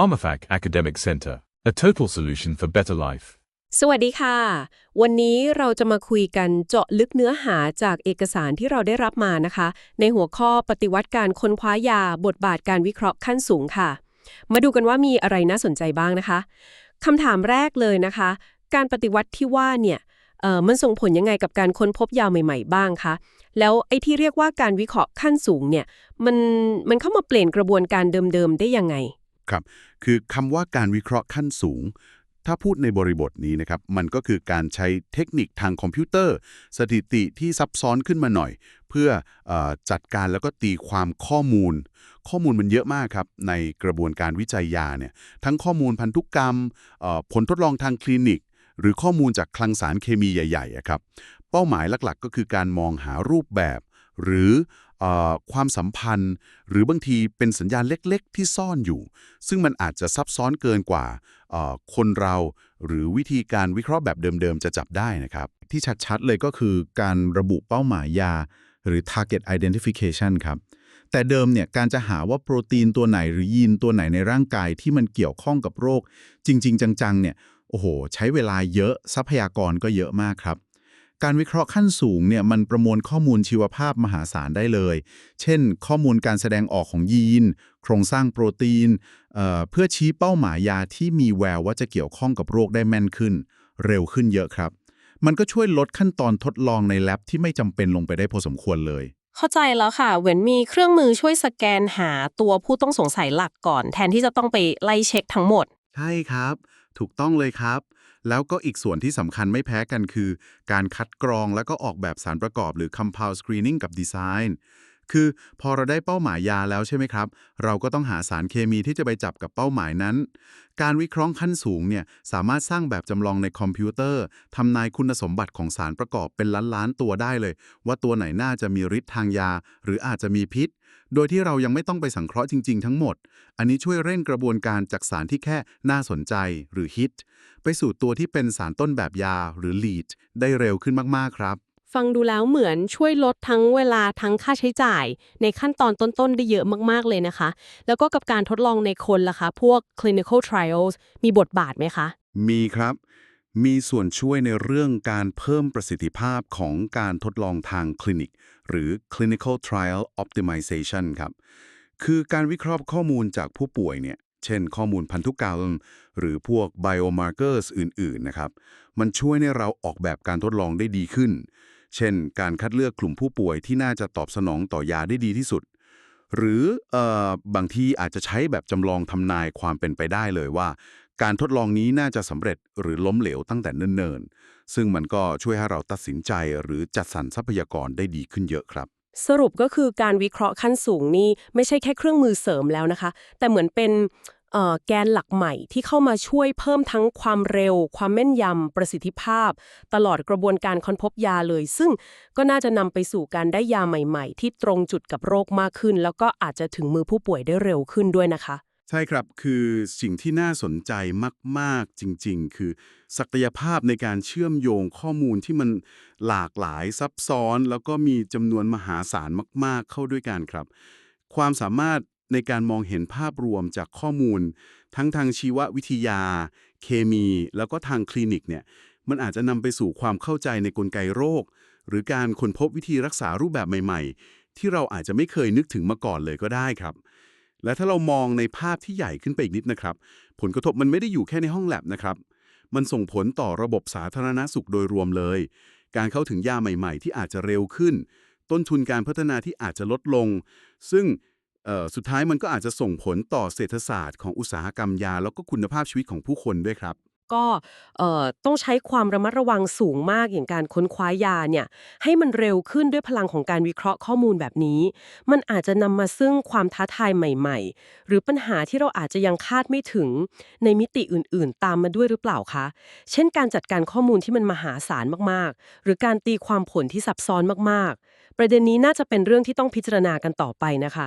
PharmaFac Academic Center, a total solution for better life. สวัสดีค่ะ วันนี้เราจะมาคุยกันเจาะลึกเนื้อหาจากเอกสารที่เราได้รับมานะคะ ในหัวข้อปฏิวัติการค้นคว้ายาบทบาทการวิเคราะห์ขั้นสูงค่ะ มาดูกันว่ามีอะไรน่าสนใจบ้างนะคะคำถามแรกเลยนะคะ การปฏิวัติที่ว่าเนี่ยเอ่อมันส่งผลยังไงกับการค้นพบยาใหม่ ๆ บ้างคะ แล้วไอ้ที่เรียกว่าการวิเคราะห์ขั้นสูงเนี่ย มันมันเข้ามาเปลี่ยนกระบวนการเดิมๆ ได้ยังไง ครับ คือคำว่าการวิเคราะห์ขั้นสูง ถ้าพูดในบริบทนี้นะครับ มันก็คือการใช้เทคนิคทางคอมพิวเตอร์ สถิติที่ซับซ้อนขึ้นมาหน่อย เพื่อออจัดการแล้วก็ตีความข้อมูล ข้อมูลมันเยอะมากครับ ในกระบวนการวิจัยยาเนี่ยทั้งข้อมูลพันธุกรรม ผลทดลองทางคลินิก หรือข้อมูลจากคลังสารเคมีใหญ่ๆครับเป้าหมายหลักๆ ก็คือการมองหารูปแบบ หรือ ความสัมพันธ์ หรือบางทีเป็นสัญญาณเล็กๆ ที่ซ่อนอยู่ ซึ่งมันอาจจะซับซ้อนเกินกว่าคนเราหรือวิธีการวิเคราะห์แบบเดิมๆ จะจับได้นะครับ ที่ชัดๆเลยก็คือการระบุเป้าหมายยา หรือ target identification ครับ แต่เดิมเนี่ยการจะหาว่าโปรตีนตัวไหนหรือยีนตัวไหนในร่างกายที่มันเกี่ยวข้องกับโรค จริง ๆ จังๆเนี่ยโอ้โห ใช้เวลาเยอะทรัพยากรก็เยอะมากครับ การวิเคราะห์ขั้นสูงเนี่ยมันประมวลข้อมูลชีวภาพมหาศาลได้เลย เช่น ข้อมูลการแสดงออกของยีน โครงสร้างโปรตีนเอ่อเพื่อชี้เป้าหมายยาที่มีแววว่าจะเกี่ยวข้องกับโรคได้แม่นขึ้น เร็วขึ้นเยอะครับ มันก็ช่วยลดขั้นตอนทดลองในแลบที่ไม่จำเป็นลงไปได้พอสมควรเลย เข้าใจแล้วค่ะ เหมือนมีเครื่องมือช่วยสแกนหาตัวผู้ต้องสงสัยหลักก่อน แทนที่จะต้องไปไล่เช็คทั้งหมด ใช่ครับ ถูกต้องเลยครับ แล้วก็อีกส่วนที่สำคัญไม่แพ้กันคือ การคัดกรองแล้วก็ออกแบบสารประกอบหรือ compound screening กับดีไซน์คือพอเราได้เป้าหมายยาแล้วใช่ไหมครับ เราก็ต้องหาสารเคมีที่จะไปจับกับเป้าหมายนั้น การวิเคราะห์ขั้นสูงเนี่ยสามารถสร้างแบบจำลองในคอมพิวเตอร์ทำนายคุณสมบัติของสารประกอบเป็นล้านๆตัวได้เลย ว่าตัวไหนน่าจะมีฤทธิ์ทางยา หรืออาจจะมีพิษ โดยที่เรายังไม่ต้องไปสังเคราะห์จริง ๆ ทั้งหมด อันนี้ช่วยเร่งกระบวนการจากสารที่แค่น่าสนใจหรือฮิต ไปสู่ตัวที่เป็นสารต้นแบบยาหรือ lead ได้เร็วขึ้นมาก ๆ ครับ ฟังดูแล้วเหมือนช่วยลดทั้งเวลาทั้งค่าใช้จ่าย ในขั้นตอนต้น ๆ ได้เยอะมาก ๆ เลยนะคะ แล้วก็กับการทดลองในคนล่ะคะ พวก clinical trials มีบทบาทไหมคะ มีครับ มีส่วนช่วยในเรื่องการเพิ่มประสิทธิภาพของการทดลองทางคลินิก หรือ clinical trial optimization ครับ คือการวิเคราะห์ข้อมูลจากผู้ป่วยเนี่ย เช่นข้อมูลพันธุกรรม หรือพวก biomarkers อื่น ๆ นะครับ มันช่วยให้เราออกแบบการทดลองได้ดีขึ้น เช่น การคัดเลือกกลุ่มผู้ป่วยที่น่าจะตอบสนองต่อยาได้ดีที่สุด หรือเออบางทีอาจจะใช้แบบจำลองทำนายความเป็นไปได้เลยว่า การทดลองนี้น่าจะสำเร็จหรือล้มเหลวตั้งแต่เนิ่นๆ ซึ่งมันก็ช่วยให้เราตัดสินใจหรือจัดสรรทรัพยากรได้ดีขึ้นเยอะครับ สรุปก็คือการวิเคราะห์ขั้นสูงนี่ไม่ใช่แค่เครื่องมือเสริมแล้วนะคะ แต่เหมือนเป็นแกนหลักใหม่ที่เข้ามาช่วยเพิ่มทั้งความเร็ว ความแม่นยำ ประสิทธิภาพ ตลอดกระบวนการค้นพบยาเลย ซึ่งก็น่าจะนำไปสู่การได้ยาใหม่ ๆ ที่ตรงจุดกับโรคมากขึ้น แล้วก็อาจจะถึงมือผู้ป่วยได้เร็วขึ้นด้วยนะคะ ใช่ครับคือสิ่งที่น่าสนใจมาก ๆ จริง ๆ คือ ศักยภาพในการเชื่อมโยงข้อมูลที่มันหลากหลายซับซ้อน แล้วก็มีจำนวนมหาศาลมาก ๆ เข้าด้วยกันครับ ความสามารถในการมองเห็นภาพรวมจากข้อมูล ทั้งทางชีววิทยา เคมี แล้วก็ทางคลินิกเนี่ยมันอาจจะนำไปสู่ความเข้าใจในกลไกโรค หรือการค้นพบวิธีรักษารูปแบบใหม่ ๆ ที่เราอาจจะไม่เคยนึกถึงมาก่อนเลยก็ได้ครับ และถ้าเรามองในภาพที่ใหญ่ขึ้นไปอีกนิดนะครับ ผลกระทบมันไม่ได้อยู่แค่ในห้องแลบนะครับ มันส่งผลต่อระบบสาธารณสุขโดยรวมเลย การเข้าถึงยาใหม่ๆ ที่อาจจะเร็วขึ้น ต้นทุนการพัฒนาที่อาจจะลดลง ซึ่งสุดท้ายมันก็อาจจะส่งผลต่อเศรษฐศาสตร์ของอุตสาหกรรมยา แล้วก็คุณภาพชีวิตของผู้คนด้วยครับ ก็ต้องใช้ความระมัดระวังสูงมากอย่างการค้นคว้ายาเนี่ยให้มันเร็วขึ้นด้วยพลังของการวิเคราะห์ข้อมูลแบบนี้ มันอาจจะนำมาซึ่งความท้าทายใหม่ ๆ หรือปัญหาที่เราอาจจะยังคาดไม่ถึงในมิติอื่น ๆ ตามมาด้วยหรือเปล่าคะ เช่น การจัดการข้อมูลที่มันมหาศาลมากๆ หรือการตีความผลที่ซับซ้อนมากๆ ประเด็นนี้น่าจะเป็นเรื่องที่ต้องพิจารณากันต่อไปนะคะ